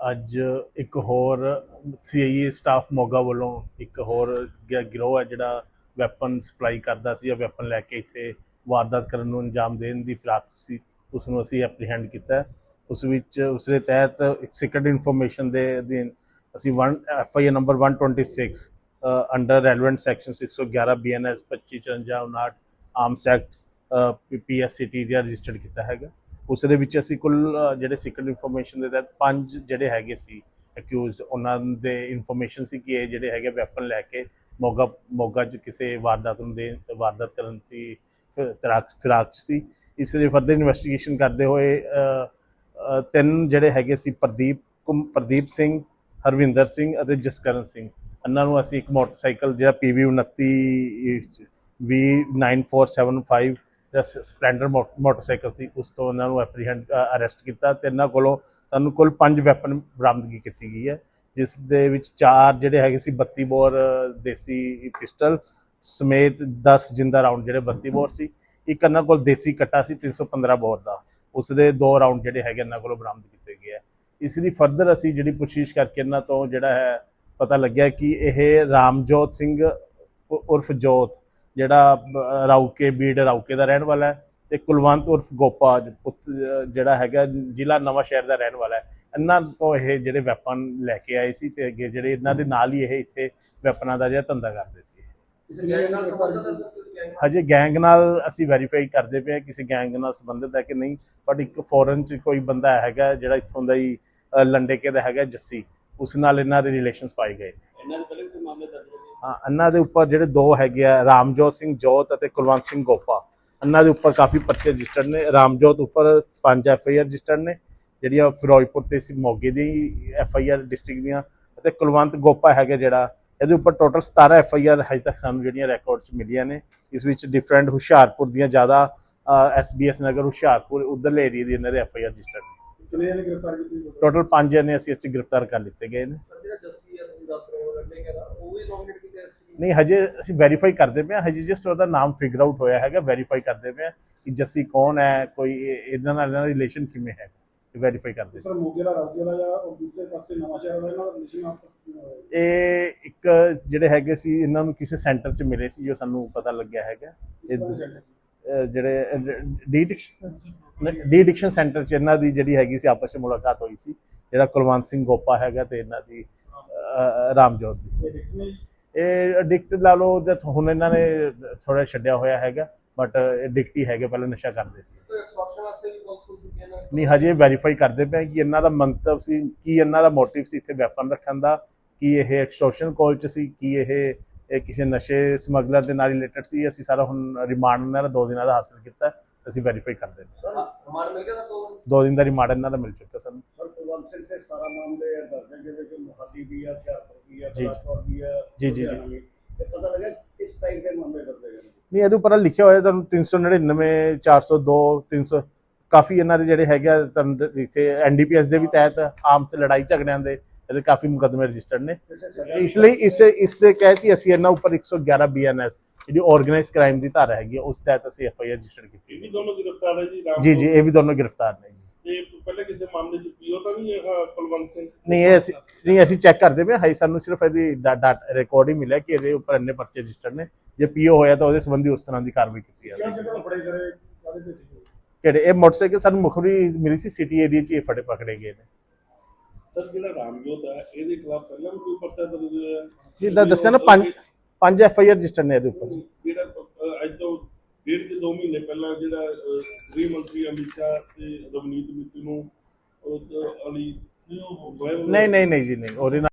ਅੱਜ ਇੱਕ ਹੋਰ ਸੀਆਈਏ ਸਟਾਫ ਮੋਗਾ ਵੱਲੋਂ ਇੱਕ ਹੋਰ ਗਿਰੋਹ ਹੈ ਜਿਹੜਾ ਵੈਪਨ ਸਪਲਾਈ ਕਰਦਾ ਸੀ ਜਾਂ ਵੈਪਨ ਲੈ ਕੇ ਇੱਥੇ ਵਾਰਦਾਤ ਕਰਨ ਨੂੰ ਅੰਜਾਮ ਦੇਣ ਦੀ ਫਿਰਾਕ ਸੀ, ਉਸ ਨੂੰ ਅਸੀਂ ਐਪਰੀਹੈਂਡ ਕੀਤਾ ਉਸ ਵਿੱਚ, ਉਸ ਦੇ ਤਹਿਤ ਇੱਕ ਸੀਕ੍ਰੀਟ ਇਨਫੋਰਮੇਸ਼ਨ ਦੇ ਅਧੀਨ ਅਸੀਂ 1 FIR number 126 under relevant section 611 BNS 2554 arms act PSCT ਦਾ ਰਜਿਸਟਰਡ ਕੀਤਾ ਹੈਗਾ। ਉਸ ਦੇ ਵਿੱਚ ਅਸੀਂ ਕੁੱਲ ਜਿਹੜੇ ਸੀਕ੍ਰੀਟ ਇਨਫੋਰਮੇਸ਼ਨ ਦੇ ਤਹਿਤ ਪੰਜ ਜਿਹੜੇ ਹੈਗੇ ਸੀ ਅਕਿਊਜ਼ਡ ਉਹਨਾਂ ਦੇ ਇਨਫੋਰਮੇਸ਼ਨ ਸੀ ਕਿ ਇਹ ਜਿਹੜੇ ਹੈਗੇ ਵੈਪਨ ਲੈ ਕੇ ਮੋਗਾ ਮੋਗਾ 'ਚ ਕਿਸੇ ਵਾਰਦਾਤ ਨੂੰ ਦੇ, ਵਾਰਦਾਤ ਕਰਨ ਦੀ ਫਿ- ਫਿਰਾਕ 'ਚ ਸੀ। ਇਸ ਲਈ ਫਰਦਰ ਇਨਵੈਸਟੀਗੇਸ਼ਨ ਕਰਦੇ ਹੋਏ ਤਿੰਨ ਜਿਹੜੇ ਹੈਗੇ ਸੀ ਪ੍ਰਦੀਪ ਕੁਮ- ਪ੍ਰਦੀਪ ਸਿੰਘ, ਹਰਵਿੰਦਰ ਸਿੰਘ ਅਤੇ ਜਸਕਰਨ ਸਿੰਘ। ਇਹਨਾਂ ਨੂੰ ਅਸੀਂ ਇੱਕ ਮੋਟਰਸਾਈਕਲ ਜਿਹੜਾ PV 29 V9475 ਜਿਹੜਾ ਸ- ਸਪਲੈਂਡਰ ਮੋ- ਮੋਟਰਸਾਈਕਲ ਸੀ, ਉਸ ਤੋਂ ਇਹਨਾਂ ਨੂੰ ਐਪਰੀਹੈਂਡ ਅਰੈਸਟ ਕੀਤਾ ਤੇ ਇਹਨਾਂ ਕੋਲੋਂ ਸਾਨੂੰ ਕੁੱਲ ਪੰਜ ਵੈਪਨ ਬਰਾਮਦਗੀ ਕੀਤੀ ਗਈ ਹੈ, ਜਿਸ ਦੇ ਵਿੱਚ ਚਾਰ ਜਿਹੜੇ ਹੈਗੇ ਸੀ 32 ਬੋਰ, ਦੇਸੀ ਪਿਸਟਲ ਸਮੇਤ 10 ਜਿੰਦਾ ਰਾਉਂਡ ਜਿਹੜੇ 32 ਬੋਰ ਸੀ, ਇੱਕ ਇਹਨਾਂ ਕੋਲ ਦੇਸੀ ਕੱਟਾ ਸੀ 315 ਬੋਰ ਦਾ, ਉਸ ਦੇ ਦੋ ਰਾਉਂਡ ਜਿਹੜੇ ਹੈਗੇ ਇਹਨਾਂ ਕੋਲੋਂ ਬਰਾਮਦ ਕੀਤੇ ਗਏ ਹੈ। ਇਸ ਦੀ ਫਰਦਰ ਅਸੀਂ ਜਿਹੜੀ ਪੁੱਛਿਸ਼ ਕਰਕੇ ਇਹਨਾਂ ਤੋਂ ਜਿਹੜਾ ਹੈ, ਪਤਾ ਲੱਗਿਆ ਕਿ ਇਹ ਰਾਮਜੋਤ ਸਿੰਘ ਉਰਫ ਜੋਤ ਜਿਹੜਾ ਅ, ਰਾਊਕੇ ਬੀੜ ਰਾਊਕੇ ਦਾ ਰਹਿਣ ਵਾਲਾ ਹੈ ਤੇ ਕੁਲਵੰਤ ਉਰਫ ਗੋਪਾ ਪੁੱਤ- ਜਿਹੜਾ ਹੈਗਾ ਜ਼ਿਲ੍ਹਾ ਨਵਾਂ ਸ਼ਹਿਰ ਦਾ ਰਹਿਣ ਵਾਲਾ ਹੈ। ਇਹਨਾਂ ਤੋਂ ਇਹ ਜਿਹੜੇ ਵੈਪਨ ਲੈ ਕੇ ਆਏ ਸੀ ਤੇ ਅੱਗੇ ਜਿਹੜੇ ਇਹਨਾਂ ਦੇ ਨਾਲ ਹੀ ਇਹ ਇੱਥੇ ਵੈਪਨਾਂ ਦਾ ਜਿਹੜਾ ਧੰਦਾ ਕਰਦੇ ਸੀ। ਹਜੇ ਗੈਂਗ ਨਾਲ ਅਸੀਂ ਵੈਰੀਫਾਈ ਕਰਦੇ ਪਏ ਹਾਂ ਕਿਸੇ ਗੈਂਗ ਨਾਲ ਸੰਬੰਧਿਤ ਹੈ ਕਿ ਨਹੀਂ ਬਟ ਇੱਕ ਫੋਰਨ ਚ ਕੋਈ ਬੰਦਾ ਹੈਗਾ ਜਿਹੜਾ ਇੱਥੋਂ ਦਾ ਹੀ ਲੰਡੇਕੇ ਦਾ ਹੈਗਾ ਜੱਸੀ ਉਸ ਨਾਲ ਇਹਨਾਂ ਦੇ ਰਿਲੇਸ਼ਨਸ ਪਾਏ ਗਏ। ਇਹਨਾਂ ਦੇ ਪਹਿਲੇ ਵੀ ਕੋਈ ਮਾਮਲੇ ਦਰਜ ਹੋਏ ਹਾਂ ਇਹਨਾਂ ਦੇ ਉੱਪਰ ਜਿਹੜੇ ਦੋ ਹੈਗੇ ਆ, ਰਾਮਜੋਤ ਸਿੰਘ ਜੋਤ ਅਤੇ ਕੁਲਵੰਤ ਸਿੰਘ ਗੋਪਾ। ਇਹਨਾਂ ਦੇ ਉੱਪਰ ਕਾਫੀ ਪਰਚੇ ਰਜਿਸਟਰਡ ਨੇ। ਰਾਮਜੋਤ ਉੱਪਰ ਪੰਜ ਐਫ ਆਈ ਆਰ ਰਜਿਸਟਰਡ ਨੇ, ਜਿਹੜੀਆਂ ਫਿਰੋਜ਼ਪੁਰ ਤੇ ਸੀ ਮੋਗੇ ਦੀ ਐਫ ਆਈ ਆਰ ਡਿਸਟ੍ਰਿਕਟ ਦੀਆਂ, ਅਤੇ ਕੁਲਵੰਤ ਗੋਪਾ ਹੈਗਾ ਜਿਹੜਾ, ਇਹਦੇ ਉੱਪਰ ਟੋਟਲ 17 ਐਫ ਆਈ ਆਰ ਹਜੇ ਤੱਕ ਸਾਨੂੰ ਜਿਹੜੀਆਂ ਰਿਕਾਰਡਸ ਮਿਲੀਆਂ ਨੇ। ਇਸ ਵਿੱਚ ਡਿਫਰੈਂਟ ਹੁਸ਼ਿਆਰਪੁਰ ਦੀਆਂ ਜ਼ਿਆਦਾ S B S Nagar Hoshiarpur, ਉਧਰਲੇ ਏਰੀਆ ਦੀ ਇਹਨਾਂ ਦੇ ਐਫ ਆਈ ਆਰ ਰਜਿਸਟਰਡ ਕਿੰਨੇ ਜਣੇ ਗ੍ਰਿਫਤਾਰ ਕੀਤੇ ਟੋਟਲ ਪੰਜ ਜਣੇ ਅਸੀਂ ਇਸ 'ਚ ਗ੍ਰਿਫਤਾਰ ਕਰ ਲਿੱਤੇ ਗਏ ਨੇ। ਸਰ ਜਿਹੜਾ ਜੱਸੀ ਹੈ ਤੁਸੀਂ ਦੱਸ ਰਹੇ ਹੋ ਲੰਡੇ ਕਹਿੰਦਾ ਉਹ ਵੀ ਨੋਮੀਨੇਟ ਕੀਤਾ ਇਸ ਚੀਜ਼ ਨਹੀਂ ਹਜੇ ਅਸੀਂ ਵੈਰੀਫਾਈ ਕਰਦੇ ਪਏ ਹਾਂ। ਹਜੇ ਜਸਟ ਉਹਦਾ ਨਾਮ ਫਿਗਰ ਆਊਟ ਹੋਇਆ ਹੈਗਾ ਵੈਰੀਫਾਈ ਕਰਦੇ ਪਏ ਹਾਂ ਕਿ ਜੱਸੀ ਕੌਣ ਹੈ ਕੋਈ ਇਹ- ਇਹਨਾਂ ਨਾਲ ਇਹਨਾਂ ਦਾ ਰਿਲੇਸ਼ਨ ਕਿਵੇਂ ਹੈ। ਵੈਰੀਫਾਈ ਕਰਦੇ ਸਰ ਮੋਗੇ ਦਾ ਰਾਉਗੇ ਦਾ ਜਾਂ ਉਹ ਦੂਸਰੇ ਪਾਸੇ ਨਵਾਂ ਸ਼ਹਿਰ ਵਾਲਾ ਇਹਨਾਂ ਦਾ ਰਿਲੇਸ਼ਨ ਆਪਸ ਵਿੱਚ ਹੋਇਆ? ਇਹ ਇੱਕ ਜਿਹੜੇ ਹੈਗੇ ਸੀ ਇਹਨਾਂ ਨੂੰ ਕਿਸੇ ਸੈਂਟਰ 'ਚ ਮਿਲੇ ਸੀ ਜੋ ਸਾਨੂੰ ਪਤਾ ਲੱਗਿਆ ਹੈਗਾ। ਤਰ੍ਹਾਂ ਇਹ- ਅਹ ਜਿਹੜੇ ਡੀ ਡੀ ਡਿਕਸ਼ਨ ਸੈਂਟਰ 'ਚ ਇਹਨਾਂ ਦੀ ਜਿਹੜੀ ਹੈਗੀ ਸੀ ਆਪਸ 'ਚ ਮੁਲਾਕਾਤ ਹੋਈ ਸੀ ਜਿਹੜਾ ਕੁਲਵੰਤ ਸਿੰਘ ਗੋਪਾ ਹੈਗਾ ਤੇ ਇਹਨਾਂ ਦੀ ਰਾਮਜੋਤ ਦੀ। ਇਹ ਐਡਿਕਟ ਲਾ ਲਓ ਜਦ ਹੁਣ ਇਹਨਾਂ ਨੇ ਥੋੜਾ ਛੱਡਿਆ ਹੋਇਆ ਹੈਗਾ ਬਟ ਐਡਿਕਟ ਹੈਗੇ ਪਹਿਲਾਂ ਨਸ਼ਾ ਕਰਦੇ ਸੀ। ਨਹੀਂ ਹਜੇ ਵੈਰੀਫਾਈ ਕਰਦੇ ਪਏ ਕਿ ਇਹਨਾਂ ਦਾ ਮੰਤਵ ਸੀ ਕੀ ਇਹਨਾਂ ਦਾ ਮੋਟਿਵ ਸੀ ਇੱਥੇ ਵੈਪਨ ਰੱਖਣ ਦਾ ਕੀ ਇਹ ਐਕਸਟੋਰਸ਼ਨ ਕਾਲ ਚ ਸੀ ਕੀ ਇਹ ਇਹ ਕਿਸੇ ਨਸ਼ੇ ਸਮਗਲਰ ਦੇ ਨਾਲ ਰਿਲੇਟਡ ਸੀ ਅਸੀਂ ਸਾਰਾ ਹੁਣ ਰਿਮਾਂਡ ਇਹਨਾਂ ਦਾ ਦੋ ਦਿਨਾਂ ਦਾ ਹਾਸਲ ਕੀਤਾ ਅਸੀਂ ਵੈਰੀਫਾਈ ਕਰਦੇ ਸਰ ਹਮਾਰ ਮਿਲ ਗਿਆ ਸਰ ਦੋ ਦੋ ਦਿਨ ਦਾ ਰਿਮਾਂਡ ਇਹਨਾਂ ਦਾ ਮਿਲ ਚੁੱਕਾ ਸਾਨੂੰ। ਪਰ ਕੁਲਵੰਤ ਸਿੰਘ ਤੇ 17 ਮਾਮਲੇ ਦਰਜ ਹੈ ਜਿਹਦੇ ਵਿੱਚ ਮੁਹਾਲੀ ਵੀ ਆ ਹੁਸ਼ਿਆਰਪੁਰ ਵੀ ਆ ਜੀ। ਬਲਾਚੌਰ ਵੀ ਆ ਜੀ, ਜੀ, ਜੀ। ਪਤਾ ਲੱਗਾ ਕਿਸ ਟਾਈਪ ਦੇ ਮਾਮਲੇ ਦਰਜ ਨੇ? ਨਹੀਂ ਇਹਦੇ ਉੱਪਰ ਲਿਖਿਆ ਹੋਇਆ ਤੁਹਾਨੂੰ 399 402 300 ਕਾਫੀ ਇਹਨਾਂ ਦੇ ਜਿਹੜੇ ਹੈਗੇ ਆ ਤੁਹਾਨੂੰ ਇੱਥੇ ਐਨਡੀਪੀਐਸ ਦੇ ਵੀ ਤਹਿਤ ਆਮਸ ਲੜਾਈ ਝਗੜਿਆਂ ਦੇ ਇਹਦੇ ਕਾਫੀ ਮੁਕੱਦਮੇ ਰਜਿਸਟਰਡ ਨੇ। ਇਸ ਲਈ ਇਸ ਇਸ ਦੇ ਕਹਿਤ ਹੀ ਅਸੀਂ ਇਹਨਾਂ ਉੱਪਰ 111 ਬੀਐਨਐਸ ਜਿਹੜੀ ਆਰਗੇਨਾਈਜ਼ ਕ੍ਰਾਈਮ ਦੀ ਧਾਰਾ ਹੈਗੀ ਉਸ ਤਹਿਤ ਅਸੀਂ ਐਫਆਈਆਰ ਰਜਿਸਟਰ ਕੀਤੀ ਇਹ ਵੀ ਦੋਨੋਂ ਗ੍ਰਿਫਤਾਰ ਹੈ ਜੀ ਜੀ ਜੀ ਇਹ ਵੀ ਦੋਨੋਂ ਗ੍ਰਿਫਤਾਰ ਨੇ ਜੀ। ਇਹ ਪਹਿਲੇ ਕਿਸੇ ਮਾਮਲੇ ਚ ਪੀਓ ਤਾਂ ਨਹੀਂ ਹੈਗਾ ਕੁਲਵੰਤ ਸਿੰਘ? ਨਹੀਂ ਇਹ ਅਸੀਂ ਨਹੀਂ ਅਸੀਂ ਚੈੱਕ ਕਰਦੇ ਪਏ ਹਾਂ। ਸਾਨੂੰ ਸਿਰਫ ਇਹਦੀ ਡਾਟਾ ਰਿਕਾਰਡ ਹੀ ਮਿਲਿਆ ਕਿ ਇਹਦੇ ਉੱਪਰ ਇੰਨੇ ਪਰਚੇ ਰਜਿਸਟਰ ਨੇ। ਜੇ ਪੀਓ ਹੋਇਆ ਤਾਂ ਉਹਦੇ ਸੰਬੰਧੀ ਉਸ ਤਰ੍ਹਾਂ ਦੀ ਕਾਰਵਾਈ ਕੀਤੀ ਕਿਹੜੀ ਜਾਵੇ ਕਿਹੜੇ? ਇਹ ਮੋਟਰਸਾਈਕਲ ਸਾਨੂੰ ਮੁਖਰੀ ਮਿਲੀ ਸੀ ਸਿਟੀ ਏਰੀਆ 'ਚ ਇਹ ਫੜੇ ਪਕੜੇ ਗਏ ਨੇ। ਸਰ ਜਿਹੜਾ ਰਾਮਜੋਤ ਹੈ ਇਹਦੇ ਖਿਲਾਫ ਪਹਿਲਾਂ ਵੀ ਕੋਈ ਪਰਚਾ ਦਰਜ ਹੋਇਆ? ਜਿੱਦਾਂ ਦੱਸਿਆ ਨਾ ਪੰਜ ਪੰਜ ਐਫਆਈਆਰ ਰਜਿਸਟਰ ਨੇ ਇਹਦੇ ਉੱਪਰ। ਜਿਹੜਾ ਅਹ, ਅੱਜ ਤੋਂ ਡੇਢ ਤੇ 2 ਮਹੀਨੇ ਪਹਿਲਾਂ ਜਿਹੜਾ ਅਹ, ਗ੍ਰਹਿ ਮੰਤਰੀ ਅਮਿਤ ਸ਼ਾਹ ਤੇ ਰਵਨੀਤ ਬਿੱਟੂ ਨੂੰ ਉਹ ਅਹ, ਅਲੀ ਨਹੀਂ ਨਹੀਂ ਨਹੀਂ ਜੀ ਨਹੀਂ ਉਹਦੇ ਨਾਲ